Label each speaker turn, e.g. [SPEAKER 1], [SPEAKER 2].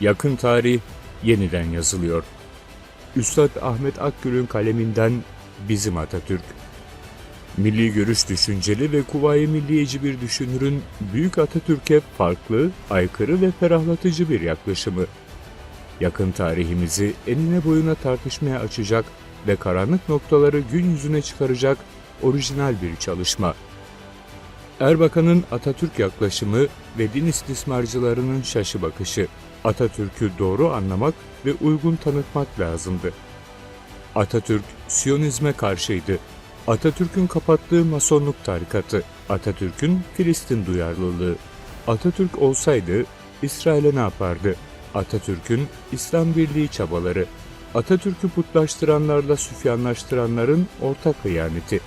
[SPEAKER 1] Yakın tarih yeniden yazılıyor. Üstad Ahmet Akgül'ün kaleminden Bizim Atatürk. Milli görüş düşünceli ve kuvayi milliyeci bir düşünürün Büyük Atatürk'e farklı, aykırı ve ferahlatıcı bir yaklaşımı. Yakın tarihimizi enine boyuna tartışmaya açacak ve karanlık noktaları gün yüzüne çıkaracak orijinal bir çalışma. Erbakan'ın Atatürk yaklaşımı ve din istismarcılarının şaşı bakışı. Atatürk'ü doğru anlamak ve uygun tanıtmak lazımdı. Atatürk, Siyonizme karşıydı. Atatürk'ün kapattığı masonluk tarikatı, Atatürk'ün Filistin duyarlılığı. Atatürk olsaydı İsrail'e ne yapardı? Atatürk'ün İslam birliği çabaları. Atatürk'ü putlaştıranlarla süfyanlaştıranların ortak hıyaneti.